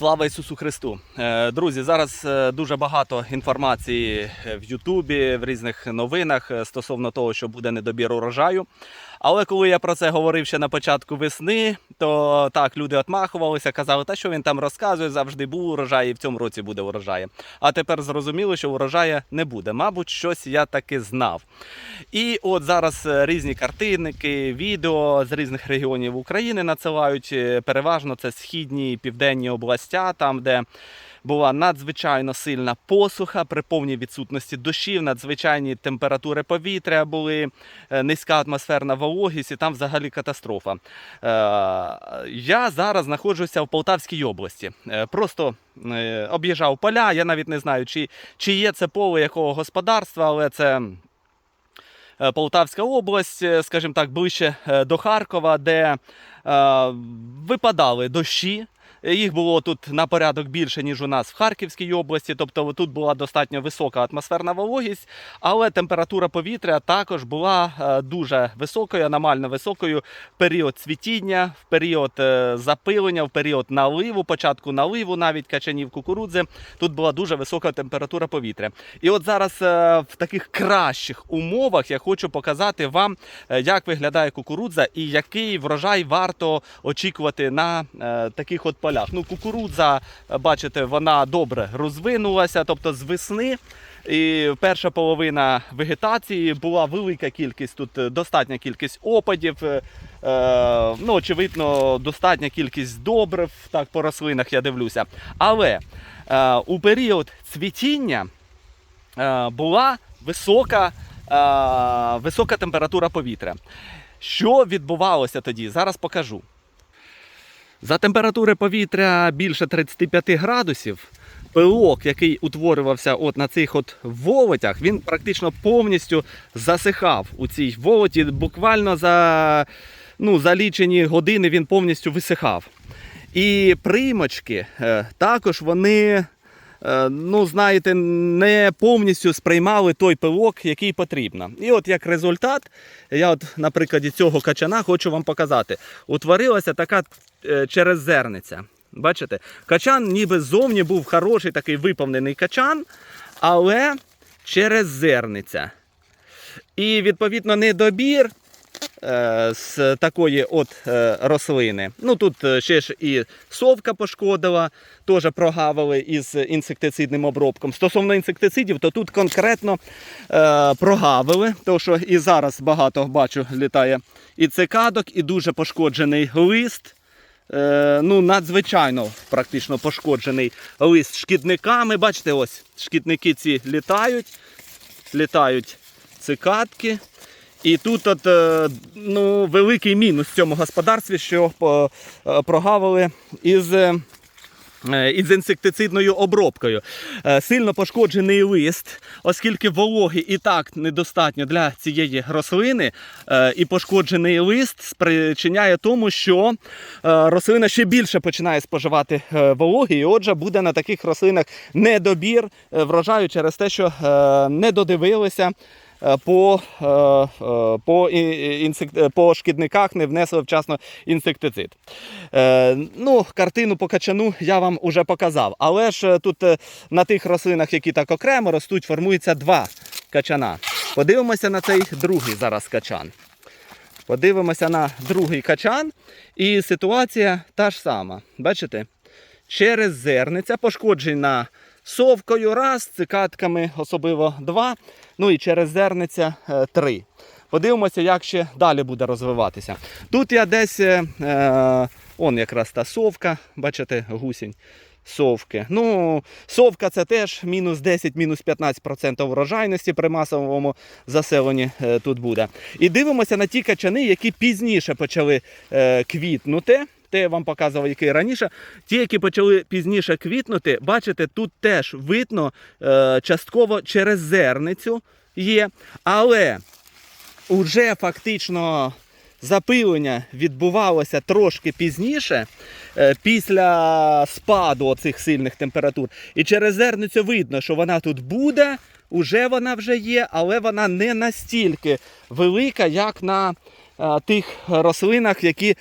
Слава Ісусу Христу! Е, Друзі, зараз е, дуже багато інформації в Ютубі, в різних новинах е, стосовно того, що буде недобір урожаю. Але коли я про це говорив ще на початку весни, то так люди отмахувалися, казали, та що він там розказує, завжди був урожай, і в цьому році буде урожай. А тепер зрозуміло, що урожаю не буде. Мабуть, щось я таки знав. І от зараз е, різні картинники, відео з різних регіонів України надсилають. Е, Переважно це східні і південні областя, там де. Була надзвичайно сильна посуха при повній відсутності дощів, надзвичайні температури повітря були, е, низька атмосферна вологість, і там взагалі катастрофа. Е, Я зараз знаходжуся в Полтавській області. Е, Просто е, об'їжджав поля. Я навіть не знаю, чи, чи є це поле якого господарства, але це. Полтавська область, скажімо так, ближче до Харкова, де е, випадали дощі. Е, Їх було тут на порядок більше, ніж у нас в Харківській області. Тобто тут була достатньо висока атмосферна вологість, але температура повітря також була е, дуже високою, аномально високою в період цвітіння, в період е, запилення, в період наливу, початку наливу, навіть качанів кукурудзи. Тут була дуже висока температура повітря. І от зараз в таких кращих умовах я хочу показати вам, як виглядає кукурудза і який врожай варто очікувати на таких от полях. Ну, кукурудза, е, бачите, вона добре розвинулася, тобто з весни. І перша половина вегетації була велика кількість, тут е, достатня кількість опадів. е, е, ну, очевидно, достатня кількість добрив, так по рослинах я дивлюся. Але е, у період цвітіння е, була висока, е, висока температура повітря. Що відбувалося тоді? Зараз покажу. За температури повітря більше 35 градусів. Пилок, який утворювався от на цих от волотях, він практично повністю засихав у цій волоті. Буквально за, ну, за лічені години він повністю висихав. І примочки е, також вони, ну знаєте, не повністю сприймали той пилок, який потрібно. І от як результат, я от на цього качана хочу вам показати. Утворилася така е, черезерниця. Бачите, качан ніби ззовні був хороший такий виповнений качан, але черезерниця. І відповідно недобір е, з такої от е, рослини. Ну тут е, ще ж і совка пошкодила, теж прогавили із інсектицидним обробком. Стосовно інсектицидів, то тут конкретно е, прогавили, тому що і зараз багато бачу літає і цикадок, і дуже пошкоджений лист. Е, ну, надзвичайно практично пошкоджений лист шкідниками. Бачите, ось шкідники ці літають, літають цикадки. І тут от, е, ну, великий мінус в цьому господарстві, що е, прогавили із. е, Із інсектицидною обробкою. Сильно пошкоджений лист, оскільки вологи і так недостатньо для цієї рослини, і пошкоджений лист спричиняє тому, що рослина ще більше починає споживати вологи, і отже буде на таких рослинах недобір врожаю через те, що не додивилися. Е, По, е, е, по, інсект, по шкідниках не внесли вчасно інсектицид. Ну, картину по качану я вам уже показав. Але ж тут на тих рослинах, які так окремо ростуть, формується два качана. Подивимося на цей другий зараз качан. Подивимося на другий качан, і ситуація та ж сама. Бачите? Через зерниця пошкоджена совкою раз, цикатками особливо два, ну і через зерниця е, три. Подивимося, як ще далі буде розвиватися. Тут я десь, е, е, он якраз та совка, бачите, гусінь. Совки. Ну, совка це теж мінус 10, мінус 15% врожайності при масовому заселенні е, тут буде. І дивимося на ті качани, які пізніше почали квітнути. Те я вам показував, який раніше. Ті, які почали пізніше квітнути, бачите, тут теж видно е, частково через зерницю є. Але уже фактично запилення відбувалося трошки пізніше, е, після спаду оцих сильних температур. І через зерницю видно, що вона тут буде, уже вона вже є, але вона не настільки велика, як на тих рослинах, які е,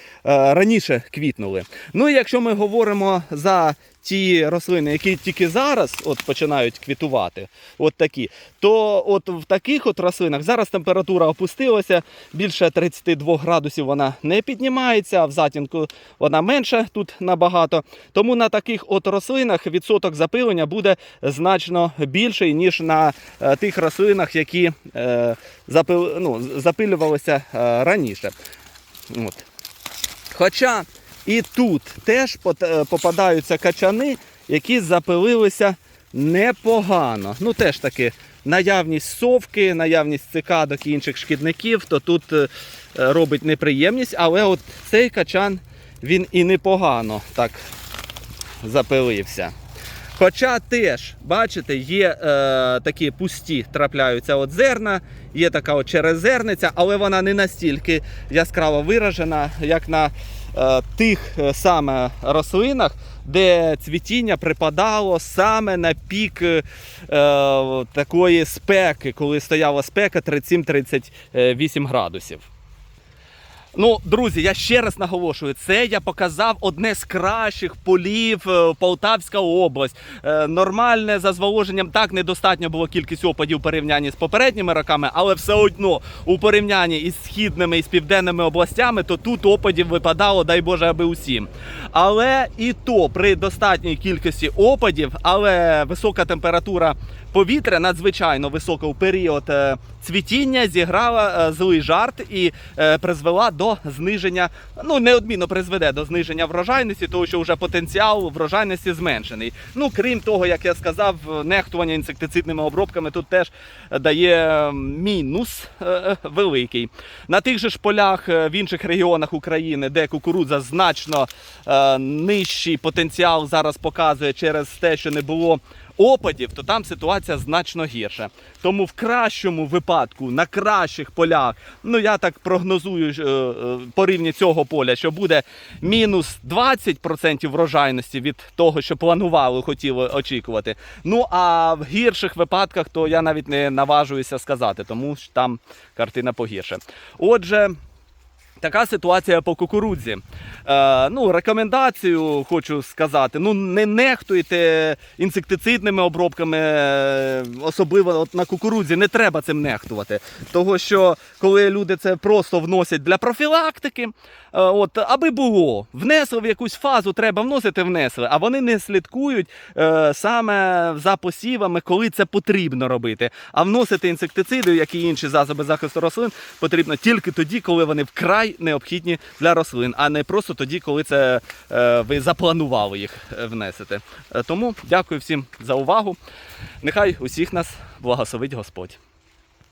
раніше квітнули. Ну і якщо ми говоримо за ті рослини, які тільки зараз от починають квітувати, от такі, то от в таких от рослинах зараз температура опустилася, більше 32 градусів вона не піднімається, а в затінку вона менша тут набагато. Тому на таких от рослинах відсоток запилення буде значно більший, ніж на е, тих рослинах, які е, запил, ну, запилювалися е, раніше. От. Хоча і тут теж е, попадаються качани, які запилилися непогано. Ну, теж таки, наявність совки, наявність цикадок і інших шкідників, то тут е, е, робить неприємність, але от цей качан він і непогано так запилився. Хоча теж, бачите, є е, такі пусті трапляються от зерна, є така от черезерниця, але вона не настільки яскраво виражена, як на тих е, саме рослинах, де цвітіння припадало саме на пік е, такої спеки, коли стояла спека 37-38 градусів. Ну, друзі, я ще раз наголошую, це я показав одне з кращих полів е, Полтавська область. Е, Нормальне за зволоженням так недостатньо було кількість опадів у порівнянні з попередніми роками, але все одно у порівнянні із східними і з південними областями, то тут опадів випадало, дай Боже, аби усім. Але і то при достатній кількості опадів, але висока температура повітря надзвичайно висока у період е, цвітіння зіграла е, злий жарт і е, призвела до зниження, ну неодмінно призведе до зниження врожайності, тому що вже потенціал врожайності зменшений. Ну крім того, як я сказав, нехтування інсектицидними обробками тут теж дає мінус великий. На тих же ж полях в інших регіонах України, де кукурудза значно нижчий потенціал зараз показує через те, що не було опадів, то там ситуація значно гірша. Тому в кращому випадку, на кращих полях, ну я так прогнозую е, е, по рівні цього поля, що буде мінус 20% врожайності від того, що планували, хотіли очікувати. Ну а в гірших випадках, то я навіть не наважуюся сказати, тому що там картина погірше. Отже. Така ситуація по кукурудзі. Е, ну, рекомендацію хочу сказати: ну не нехтуйте інсектицидними обробками, е, особливо от на кукурудзі, не треба цим нехтувати. Того що коли люди це просто вносять для профілактики, е, от, аби було, внесли в якусь фазу, треба вносити, внесли, а вони не слідкують е, саме за посівами, коли це потрібно робити. А вносити інсектициди, як і інші засоби захисту рослин, потрібно тільки тоді, коли вони вкрай необхідні для рослин, а не просто тоді, коли це е, ви запланували їх внесете. Е, Тому дякую всім за увагу. Нехай усіх нас благословить Господь.